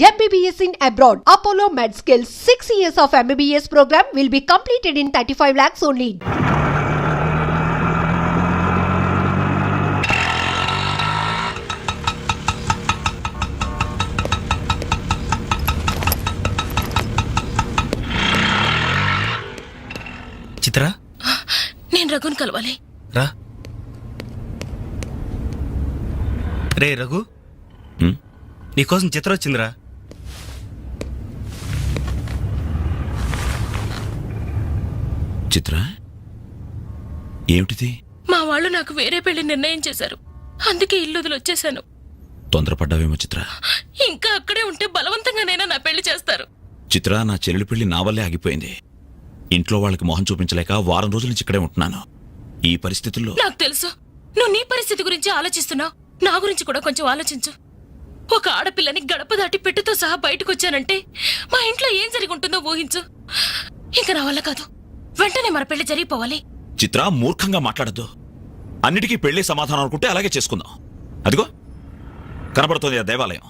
MBBS in abroad. Apollo MedSkill 6 years of MBBS program will be completed in 35 lakhs only. చిత్ర నేను రఘుని కలవాలి రా రే రఘు? నీకోసం చిత్ర వచ్చిందిరా చిత్ర? ఏమిటిది? మా వాళ్ళు నాకు వేరే పెళ్ళి నిర్ణయం చేశారు. అందుకే ఇల్లు వదిలి వచ్చేసాను తొందరపడ్డావేమో చిత్ర? ఇంకా అక్కడే ఉంటే బలవంతంగానైనా నా పెళ్ళి చేస్తారు. చిత్ర నా చెల్లెలి పెళ్ళి నా వల్లే ఆగిపోయింది. ఇంట్లో వాళ్ళకి మొహం చూపించలేక వారం రోజుల నుంచి ఇక్కడే ఉంటున్నాను. ఈ పరిస్థితుల్లో నాకు తెలుసు. నువ్వు నీ పరిస్థితి గురించి ఆలోచిస్తున్నావు. నా గురించి కూడా కొంచెం ఆలోచించు. ఒక ఆడపిల్లని గడప దాటి పెట్టుతో సహా బయటకు వచ్చానంటే మా ఇంట్లో ఏం జరిగి ఉంటుందో ఊహించు. ఇంకా నా వల్ల కాదు. వెంటనే మన పెళ్ళి జరిగిపోవాలి. చిత్ర మూర్ఖంగా మాట్లాడద్దు. అన్నిటికీ పెళ్ళి సమాధానం అనుకుంటే అలాగే చేసుకుందాం. అదిగో కనబడుతుంది ఆ దేవాలయం.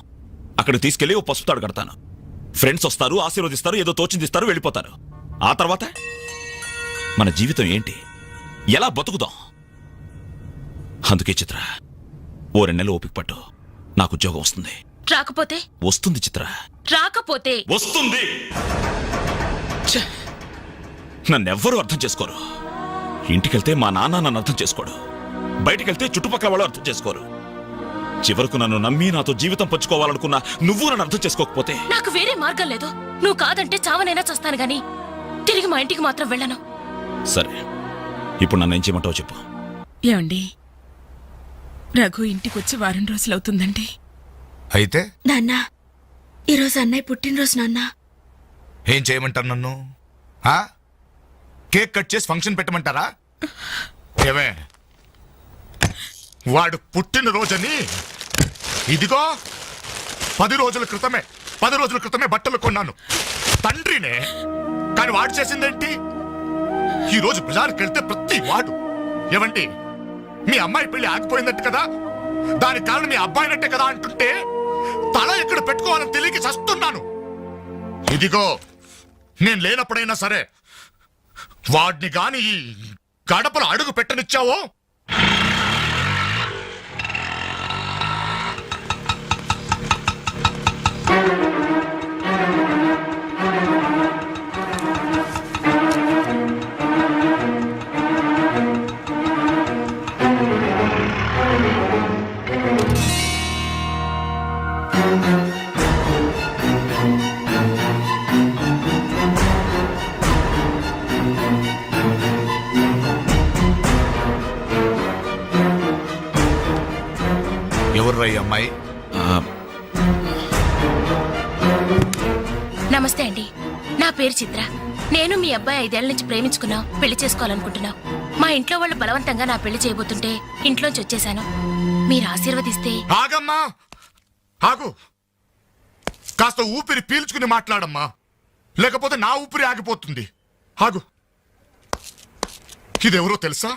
అక్కడికి తీసుకెళ్ళి ఓ పసుపు తాడు కడతాను. ఫ్రెండ్స్ వస్తారు ఆశీర్వదిస్తారు ఏదో తోచిందిస్తారు వెళ్ళిపోతారు. ఆ తర్వాత? మన జీవితం ఏంటి? ఎలా బతుకుదాం? అందుకే చిత్ర ఓ రెండు నెలలు ఓపిక పట్టు. నాకు ఉద్యోగం వస్తుంది. రాకపోతే? వస్తుంది చిత్ర. రాకపోతే? వస్తుంది! నన్నెవ్వరూ అర్థం చేసుకోరు. ఇంటికెళ్తే మా నాన్న నన్ను అర్థం చేసుకోడు. బయటికెళ్తే చుట్టుపక్కల వాళ్ళు అర్థం చేసుకోరు. చివరకు నన్ను నమ్మి నాతో జీవితం పంచుకోవాలనుకున్న నువ్వు నన్ను అర్థం చేసుకోకపోతే నాకు వేరే మార్గం లేదు. నువ్వు కాదంటే చావనైనా చస్తాను గాని తిరిగి మా ఇంటికి మాత్రం వెళ్ళను. సరే ఇప్పుడు నన్ను ఏం చేయమంటావు చెప్పు. ఏమండి? రఘు ఇంటికి వచ్చి వారం రోజులవుతుందండి. అయితే? నాన్న ఈరోజు అన్నయ్య పుట్టినరోజు నాన్న. ఏం చేయమంటారు నన్ను? ఆ? కేక్ కట్ చేసి ఫంక్షన్ పెట్టమంటారా? ఏమే వాడు పుట్టినరోజని ఇదిగో పది రోజుల క్రితమే పది రోజుల క్రితమే బట్టలు కొన్నాను. తండ్రినే కానీ వాడు చేసిందేంటి? ఈరోజు బజార్కి వెళ్తే ప్రతి వాడు ఏమండి మీ అమ్మాయి పెళ్ళి ఆగిపోయిందట్టు కదా? దానికి కారణం మీ అబ్బాయినట్టే కదా అంటుంటే తల ఎక్కడ పెట్టుకోవాలని తెలియక చస్తున్నాను. ఇదిగో నేను లేనప్పుడైనా సరే వాడిని గాని ఈ గడపలో అడుగు పెట్టనిచ్చావో? ఎవరు అండి నా పేరు చిత్ర. నేను మీ అబ్బాయి ఐదేళ్ళ నుంచి ప్రేమించుకున్నాం పెళ్ళి చేసుకోవాలనుకుంటున్నాం మా ఇంట్లో వాళ్ళు బలవంతంగా నా పెళ్ళి చేయబోతుంటే ఇంట్లోంచి వచ్చేసాను మీరు ఆశీర్వదిస్తే ఆగమ్మా! ఆగు! కాస్త ఊపిరి పీల్చుకుని మాట్లాడమ్మా. లేకపోతే నా ఊపిరి ఆగిపోతుంది. ఆగు! ఇదెవరో తెలుసా?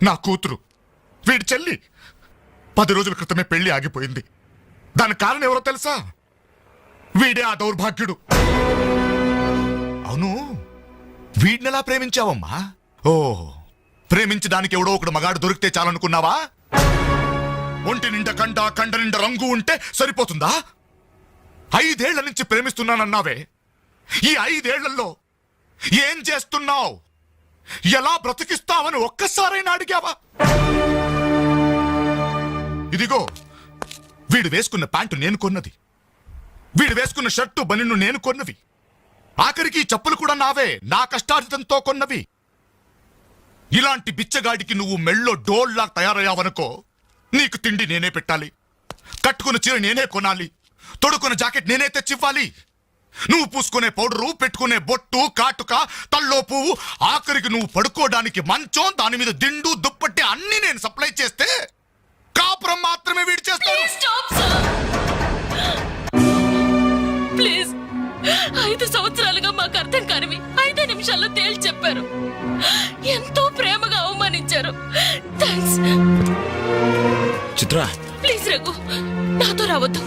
నా కూతురు. వీడి చెల్లి. పది రోజుల క్రితమే పెళ్ళి ఆగిపోయింది. దాని కారణం ఎవరో తెలుసా? వీడే ఆ దౌర్భాగ్యుడు. అవును వీడినెలా ప్రేమించావమ్మా? ఓ ప్రేమించడానికి ఎవడో ఒకడు మగాడు దొరికితే చాలనుకున్నావా? ఒంటి నిండా కండ కండ నిండా రంగు ఉంటే సరిపోతుందా? ఐదేళ్ళ నుంచి ప్రేమిస్తున్నానన్నావే. ఈ ఐదేళ్ళలో ఏం చేస్తున్నావు? ఎలా బ్రతికిస్తావని ఒక్కసారైనా అడిగావా? ఇదిగో వీడు వేసుకున్న ప్యాంటు నేను కొన్నది. వీడు వేసుకున్న షర్టు బనిన్ను నేను కొన్నవి. ఆఖరికి చెప్పులు కూడా నావే నా కష్టార్జితంతో కొన్నవి. ఇలాంటి బిచ్చగాడికి నువ్వు మెళ్ళో డోల్లా తయారయ్యావనుకో నీకు తిండి నేనే పెట్టాలి. కట్టుకున్న చీర నేనే కొనాలి. తొడుకున్న జాకెట్ నేనే తెచ్చివ్వాలి. నువ్వు పూసుకునే పౌడరు పెట్టుకునే బొట్టు కాటుక తల్లో పువ్వు ఆఖరికి నువ్వు పడుకోవడానికి మంచం దాని మీద దిండు దుప్పటి అన్ని నేను సప్లై చేస్తే కాపురం మాత్రమే వీడి చేస్తాను నిమిషాల్లో తేల్చి చెప్పారు ఎంతో ప్రేమగా అవమానించారు. Thanks Chitra. ప్లీజ్ రఘు నాతో రావద్దు.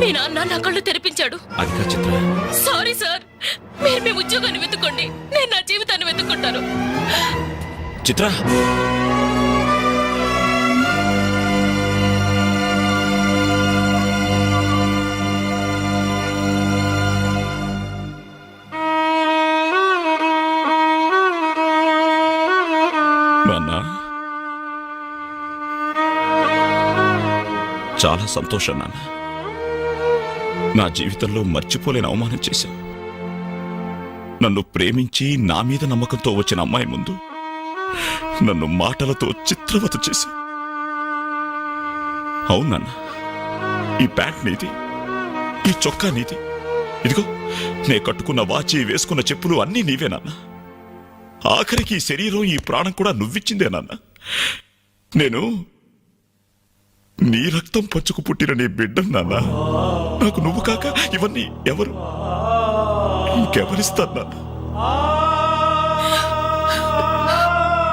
మీ నాన్న నా కళ్ళు తెరిపించాడు. అది కాదు చిత్ర. సారీ సార్ మీరు మీ ఉద్యోగాన్ని వెతుక్కోండి. నేను నా జీవితాన్ని వెతుక్కుంటాను. చిత్ర. చాలా సంతోషం నాన్న. నా జీవితంలో మర్చిపోలేని అవమానం చేశావు. నన్ను ప్రేమించి నా మీద నమ్మకంతో వచ్చిన అమ్మాయి ముందు నన్ను మాటలతో చిత్రవత చేశావు. అవునన్న ఈ ప్యాంట్ నీది ఈ చొక్కా నీది. ఇదిగో నే కట్టుకున్న వాచి వేసుకున్న చెప్పులు అన్నీ నీవేనన్న ఆఖరికి ఈ శరీరం ఈ ప్రాణం కూడా నువ్విచ్చిందేనన్న నేను నీ రక్తం పచ్చుకు పుట్టిన నీ బిడ్డ నాన్న. నాకు నువ్వు కాక ఇవన్నీ ఎవరు? ఇంకెవరిస్తారు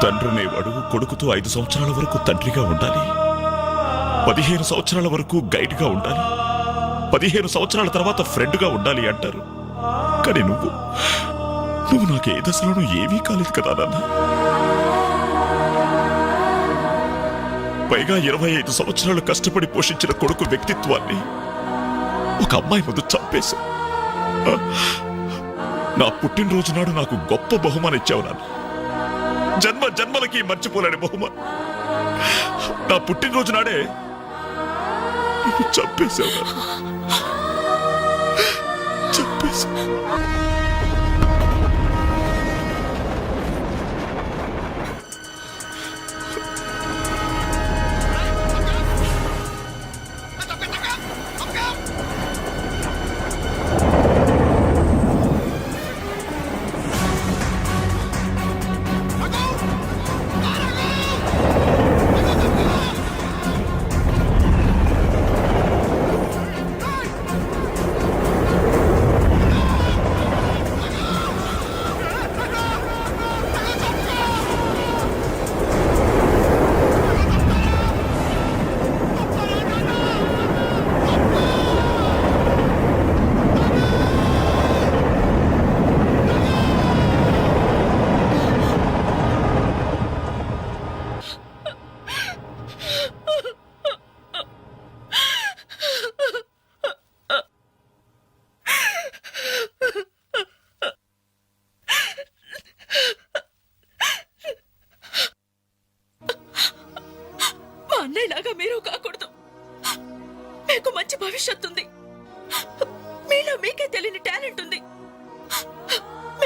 తండ్రిని అడుగు కొడుకుతో ఐదు సంవత్సరాల వరకు తండ్రిగా ఉండాలి. పదిహేను సంవత్సరాల వరకు గైడ్గా ఉండాలి. పదిహేను సంవత్సరాల తర్వాత ఫ్రెండ్గా ఉండాలి అంటారు. కానీ నువ్వు నువ్వు నాకు ఏ దశలోనూ ఏమీ కాలేదు కదా నాన్న? పైగా ఇరవై ఐదు సంవత్సరాలు కష్టపడి పోషించిన కొడుకు వ్యక్తిత్వాన్ని ఒక అమ్మాయి ముందు చంపేశా. నా పుట్టినరోజు నాడు నాకు గొప్ప బహుమానం ఇచ్చావు నాన్న. జన్మ జన్మలకి మర్చిపోలేని బహుమానం. నా పుట్టినరోజు నాడే చంపేశావు నాన్న.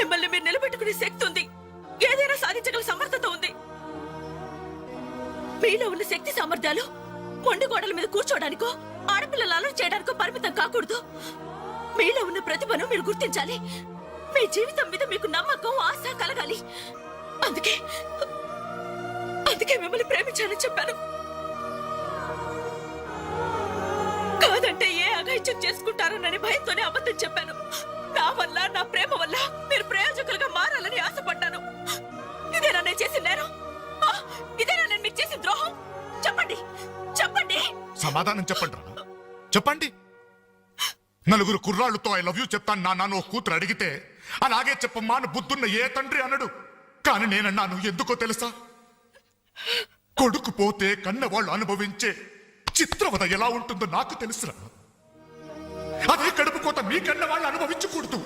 మిమ్మల్ని మీరు నిలబెట్టుకునే శక్తి ఉంది. ఏదైనా సాధించగల సమర్థత ఉంది. మీలో ఉన్న శక్తి సామర్థ్యాలు మొండి గోడల మీద కూర్చోడానికో ఆడపిల్లలు అలర్ట్ చేయడానికో పరిమితం కాకూడదు. మీలో ఉన్న ప్రతిభను మీరు గుర్తించాలి. మీ జీవితం మీద మీకు నమ్మకం ఆశ కలగాలి. అందుకే అందుకే మిమ్మల్ని ప్రేమించాలని చెప్పాను. కాదంటే ఏ అఘాయిత్యం చేసుకుంటారోనని భయంతోనే అబద్ధం చెప్పాను. నా వల్ల నా ప్రేమ వల్ల మీరు ప్రయోజకులుగా మారాలని ఆశపడ్డాను. ఇదేనా నేను చేసిన నేరం. ఆ, ఇదేనా నేను మీకు చేసిన ద్రోహం. చెప్పండి చెప్పండి. సమాధానం చెప్పండి రా చెప్పండి. నలుగురు కుర్రాళ్ళతో ఐ లవ్ యూ చెప్తాను నా నాన్న ఓ కూతురు అడిగితే అలాగే చెప్పమ్మా అని బుద్ధున్న ఏ తండ్రి అనడు. కానీ నేనన్నాను ఎందుకో తెలుసా? కొడుకు పోతే కన్నవాళ్ళు అనుభవించే చిత్రవద ఎలా ఉంటుందో నాకు తెలుసురా అదే కడుపు కోత మీ కన్న వాళ్ళు అనుభవించకూడదు.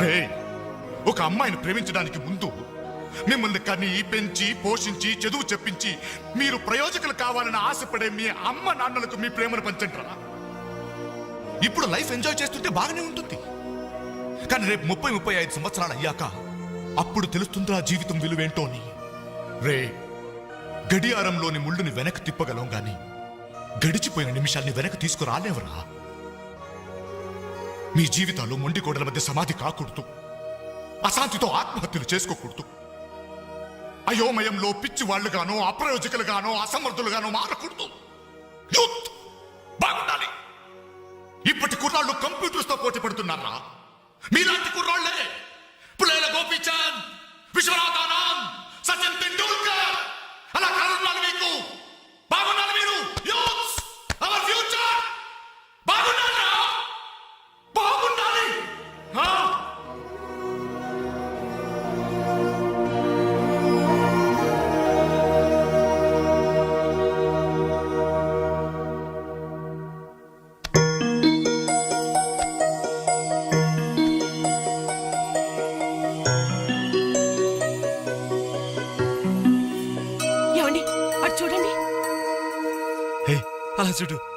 రే ఒక అమ్మాయిని ప్రేమించడానికి ముందు మిమ్మల్ని కని పెంచి పోషించి చదువు చెప్పించి మీరు ప్రయోజకులు కావాలని ఆశపడే మీ అమ్మ నాన్నలకు మీ ప్రేమను పంచంటారా ఇప్పుడు లైఫ్ ఎంజాయ్ చేస్తుంటే బాగానే ఉంటుంది. కానీ రేపు ముప్పై ముప్పై ఐదు సంవత్సరాలు అయ్యాక అప్పుడు తెలుస్తుందా జీవితం విలువేంటోని రే గడియారంలోని ముళ్ళుని వెనక్కి తిప్పగలం గాని గడిచిపోయిన నిమిషాల్ని వెనక్కి తీసుకురాలేవరా? మీ జీవితాలు మొండి గోడల మధ్య సమాధి కాకూడదు. అశాంతితో ఆత్మహత్యలు చేసుకోకూడదు. అయోమయంలో పిచ్చి వాళ్ళుగానో అప్రయోజకులుగానో అసమర్థులుగానో మారకూడదు. యూత్ బాగుండాలి. ఇప్పటి కుర్రాళ్ళు కంప్యూటర్స్తో పోటీ పడుతున్నారా మీలాంటి కుర్రాళ్ళే! చూడు